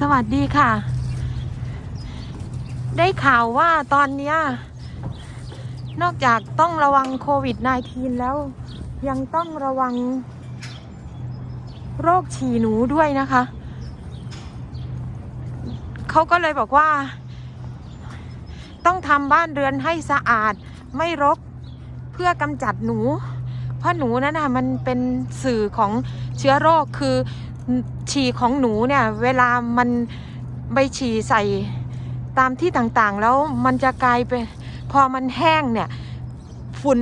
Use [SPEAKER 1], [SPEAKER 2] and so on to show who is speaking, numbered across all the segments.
[SPEAKER 1] สวัสดีค่ะ ได้ข่าวว่าตอนนี้นอกจากต้องระวังโควิด -19 แล้ว ยังต้องระวัง โรคฉี่หนูด้วยนะคะ เขาก็เลยบอกว่า ต้องทำบ้านเรือนให้สะอาดไม่รกเพื่อกำจัดหนู เพราะหนูนั่นน่ะมันเป็นสื่อของเชื้อโรคคือ ฉี่ของหนูเนี่ยเวลามันไปฉี่ใส่ตามที่ต่างๆ แล้วมันจะกลายเป็นพอมันแห้งเนี่ยฝุ่น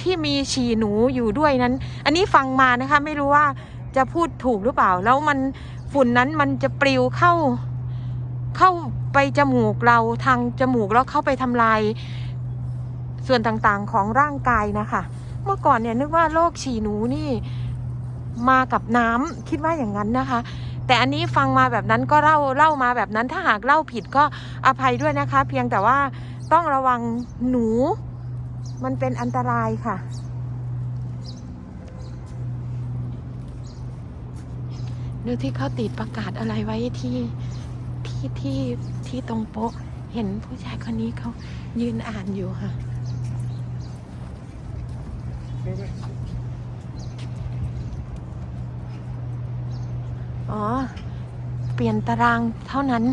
[SPEAKER 1] ที่มีฉี่หนูอยู่ด้วยนั้น อันนี้ฟังมานะคะไม่รู้ว่าจะพูดถูกหรือเปล่า แล้วมันฝุ่นนั้นมันจะปลิวเข้าเข้าไปจมูกเราทางจมูกแล้วเข้าไปทำลายส่วนต่างๆของร่างกายนะคะ เมื่อก่อนเนี่ยนึกว่าโรคฉี่หนูนี่ มากับน้ำคิดว่าอย่างนั้นนะคะ แต่อันนี้ฟังมาแบบนั้นก็เล่าเล่ามาแบบนั้นถ้าหากเล่าผิดก็อภัยด้วยนะคะ เพียงแต่ว่าต้องระวังหนู มันเป็นอันตรายค่ะ ดูที่เขาติดประกาศอะไรไว้ที่ที่ที่ที่ตรงโป๊ะ เห็นผู้ชายคนนี้เขายืนอ่านอยู่ค่ะ อ๋อ เปลี่ยนตารางเท่านั้น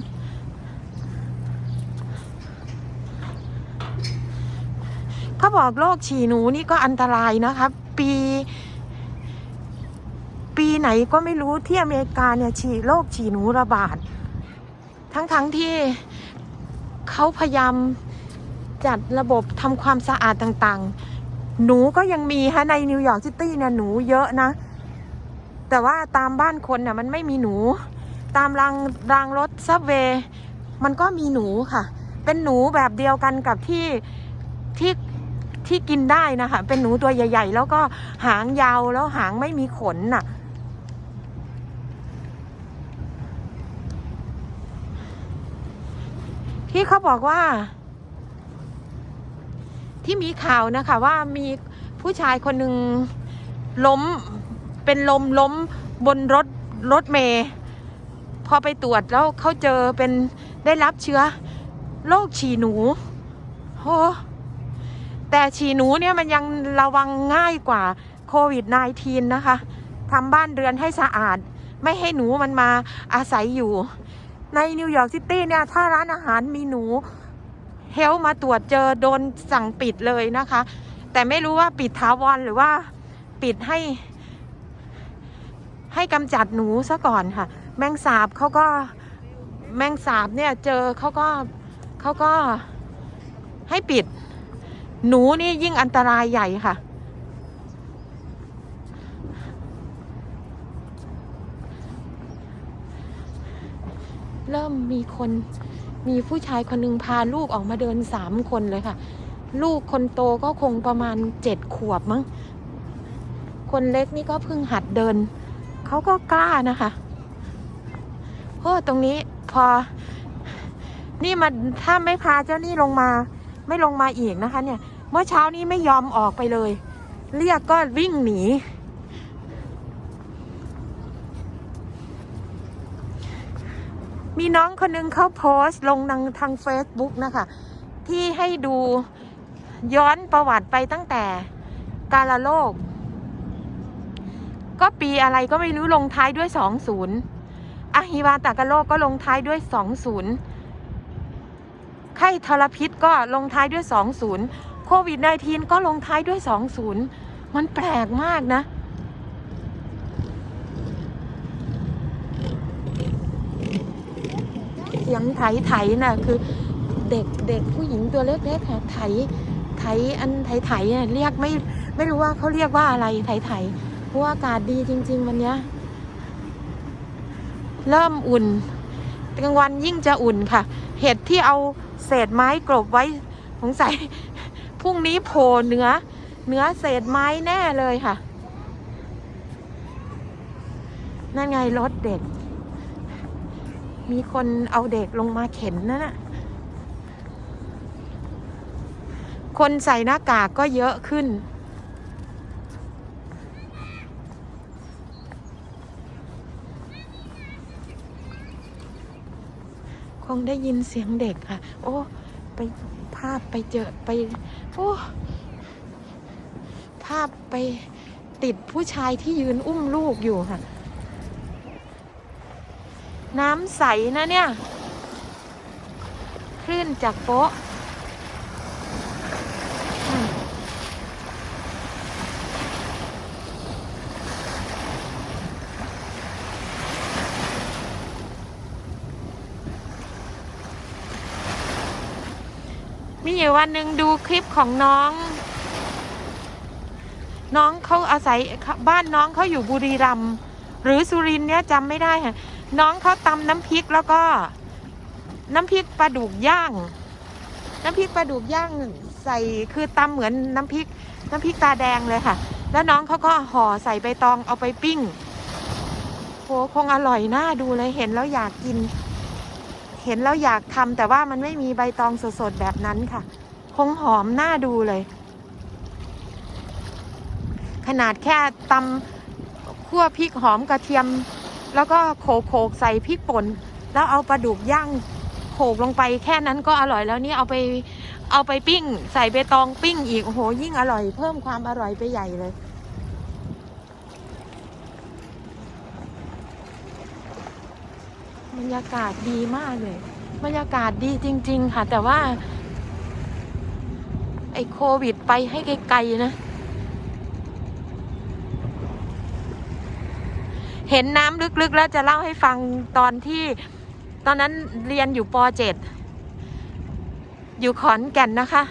[SPEAKER 1] เขาบอกโรคฉี่หนูนี่ก็อันตรายนะคะ ปี ปีไหนก็ไม่รู้ที่อเมริกาเนี่ยฉี่โรคฉี่หนูระบาด ทั้งๆทที่เขาพยายามจัดระบบทำความสะอาดต่างๆ หนูก็ยังมีฮะในนิวยอร์กซิตี้เนี่ยหนูเยอะนะ แต่ว่าตามบ้านคนน่ะมันไม่มีหนู ตามรางรางรถซับเวย์มันก็มีหนูค่ะ เป็นหนูแบบเดียวกันกับที่ที่ที่กินได้นะคะ เป็นหนูตัวใหญ่ ๆ แล้วก็หางยาวแล้วหางไม่มีขนน่ะ ที่เขาบอกว่า ที่มีข่าวนะคะ ว่ามีผู้ชายคนหนึ่งล้ม เป็นลมล้มบนรถรถเมย์พอไปตรวจแล้วเขาเจอเป็นได้รับเชื้อโรคฉี่หนูโอแต่ฉี่หนูเนี่ยมันยังระวังง่ายกว่าโควิด -19 นะคะทำบ้านเรือนให้สะอาด ไม่ให้หนูมันมาอาศัยอยู่ ในนิวยอร์กซิตี้เนี่ย ถ้าร้านอาหารมีหนู เฮลมาตรวจเจอโดนสั่งปิดเลยนะคะ แต่ไม่รู้ว่าปิดถาวรหรือว่าปิดให้ ให้กำจัดหนูซะก่อนค่ะ แมงสาบเขาก็แมงสาบเนี่ยเจอเขาก็เขาก็ให้ปิด หนูนี่ยิ่งอันตรายใหญ่ค่ะ เริ่มมีคนมีผู้ชายคนหนึ่งพาลูกออกมาเดินสามคนเลยค่ะ ลูกคนโตก็คงประมาณเจ็ดขวบมั้ง คนเล็กนี่ก็เพิ่งหัดเดิน เขาก็กล้านะคะโอ้ตรงนี้พอ นี่มันถ้าไม่พาเจ้านี่ลงมา ไม่ลงมาอีกนะคะ เนี่ย เมื่อเช้านี้ไม่ยอมออกไปเลย เรียกก็วิ่งหนีมีน้องคนหนึงเขาโพสต์ลงทางทาง Facebook นะคะ ที่ให้ดูย้อนประวัติไปตั้งแต่กาลโลก ก็ปีอะไรก็ไม่รู้ลงท้ายด้วย 20อะฮิวาตากาโลกก็ลงท้ายด้วย 20ไข้ทรพิษก็ลงท้ายด้วย 20โควิด -19 ก็ลงท้ายด้วย 20 มันแปลกมากนะเสียงไถไถน่ะคือเด็กเด็กผู้หญิงตัวเล็กๆค่ะไถไถอันไถไถเนี่ยเรียกไม่ไม่รู้ว่าเขาเรียกว่าอะไรไถไถ พราะว่าอากาศดีจริง ๆ วันเนี้ย เริ่มอุ่นกลางวันยิ่งจะอุ่นค่ะ เห็ดที่เอาเศษไม้กลบไว้สงสัยพรุ่งนี้โผล่เนื้อเนื้อเศษไม้แน่เลยค่ะ นั่นไงรถเด็ก มีคนเอาเด็กลงมาเข็นนั่นน่ะ คนใส่หน้ากากก็เยอะขึ้น งได้ยินเสียงเด็กค่ะ โอ้ไปภาพไปเจอไปโอ้ภาพไปติดผู้ชายที่ยืนอุ้มลูกอยู่ค่ะ น้ำใสนะเนี่ย คลื่นจากโป๊ะ อยู่วันหนึ่งดูคลิปของน้อง น้องเขาอาศัยบ้านน้องเขาอยู่บุรีรัมย์หรือสุรินเนี่ยจำไม่ได้ค่ะน้องเขาตำน้ำพริกแล้วก็ น้ำพริกปลาดุกย่าง น้ำพริกปลาดุกย่างใส่คือตำเหมือนน้ำพริก น้ำพริกตาแดงเลยค่ะ แล้วน้องเขาก็ห่อใส่ใบตองเอาไปปิ้งโหคงอร่อยน่าดูเลยเห็นแล้วอยากกิน เห็นแล้วอยากทำแต่ว่ามันไม่มีใบตองสดๆแบบนั้นค่ะ คงหอมน่าดูเลย ขนาดแค่ตำคั่วพริกหอมกระเทียม แล้วก็โขกโขกใส่พริกป่น แล้วเอาปลาดุกย่างโขกลงไปแค่นั้นก็อร่อยแล้วนี่เอาไปเอาไปปิ้ง ใส่ใบตองปิ้งอีกโอ้โหยิ่งอร่อย เพิ่มความอร่อยไปใหญ่เลย รรยากาศดีมากเลย บรรยากาศดีจริง ๆ ค่ะ แต่ว่า ไอ้โควิดไปให้ไกลๆนะ เห็นน้ำลึกๆ แล้วจะเล่าให้ฟังตอนที่ ตอนนั้นเรียนอยู่ป .7 อยู่ขอนแก่นนะคะ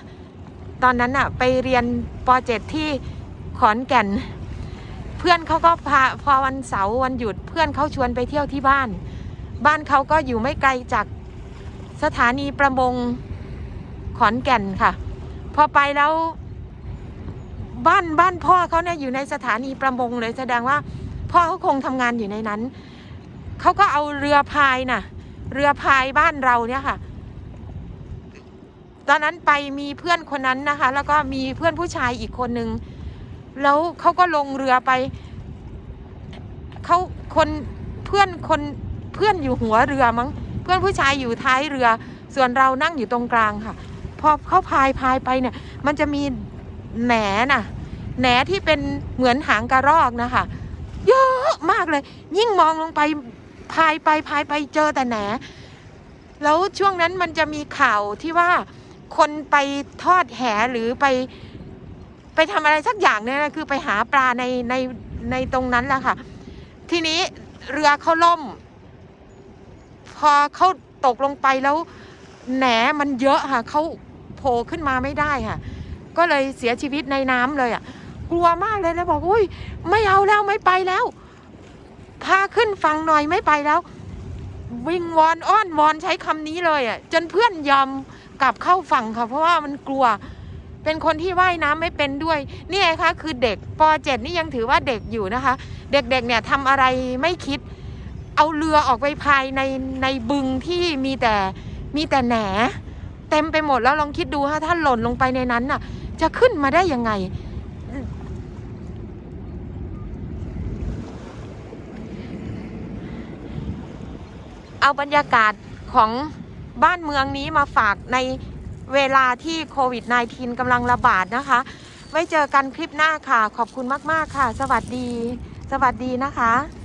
[SPEAKER 1] ตอนนั้นอะไปเรียนป .7 ที่ขอนแก่น เพื่อนเขาก็พาพอวันเสาร์วันหยุด เพื่อนเขาชวนไปเที่ยวที่บ้าน บ้านเขาก็อยู่ไม่ไกลจากสถานีประมงขอนแก่นค่ะ พอไปแล้วบ้านบ้านพ่อเขาเนี่ยอยู่ในสถานีประมงเลยแสดงว่าพ่อเขาคงทำงานอยู่ในนั้น เขาก็เอาเรือพายน่ะ เรือพายบ้านเราเนี่ยค่ะ ตอนนั้นไปมีเพื่อนคนนั้นนะคะ แล้วก็มีเพื่อนผู้ชายอีกคนนึง แล้วเขาก็ลงเรือไป เขาคนเพื่อนคน พื่อนอยู่หัวเรือมั้งเพื่อนผู้ชายอยู่ท้ายเรือ ส่วนเรานั่งอยู่ตรงกลางค่ะ พอเขาพายพายไปเนี่ย มันจะมีแหนน่ะแหนที่เป็นเหมือนหางกระรอกนะคะเยอะมากเลย ยิ่งมองลงไปพายไปพายไปเจอแต่แหนแล้วช่วงนั้นมันจะมีข่าวที่ว่าคนไปทอดแหหรือไป ไปทำอะไรสักอย่างเนี่ยนะคือไปหาปลาในในในตรงนั้นแหละค่ะ ทีนี้เรือเขาล่ม พอเขาตกลงไปแล้วแหนมันเยอะค่ะเขาโผล่ขึ้นมาไม่ได้ค่ะ ก็เลยเสียชีวิตในน้ำเลยอะ กลัวมากเลยแล้วบอกอุ้ยไม่เอาแล้วไม่ไปแล้ว พาขึ้นฝั่งหน่อยไม่ไปแล้ว วิ่งวอนอ้อนวอนใช้คำนี้เลยอะ จนเพื่อนยอมกลับเข้าฝั่งค่ะ เพราะว่ามันกลัว เป็นคนที่ว่ายน้ำไม่เป็นด้วย นี่ไงคะคือเด็กป .7 นี่ยังถือว่าเด็กอยู่นะคะ เด็กๆเนี่ยทำอะไรไม่คิด เอาเรือออกไปภายในในบึงที่มีแต่มีแต่แหนเต็มไปหมดแล้วลองคิดดูค่ะถ้าหล่นลงไปในนั้นน่ะ จะขึ้นมาได้ยังไง เอาบรรยากาศของบ้านเมืองนี้มาฝากในเวลาที่โควิด -19 กำลังระบาดนะคะ ไว้เจอกันคลิปหน้าค่ะ ขอบคุณมาก ๆ ค่ะ สวัสดี สวัสดีนะคะ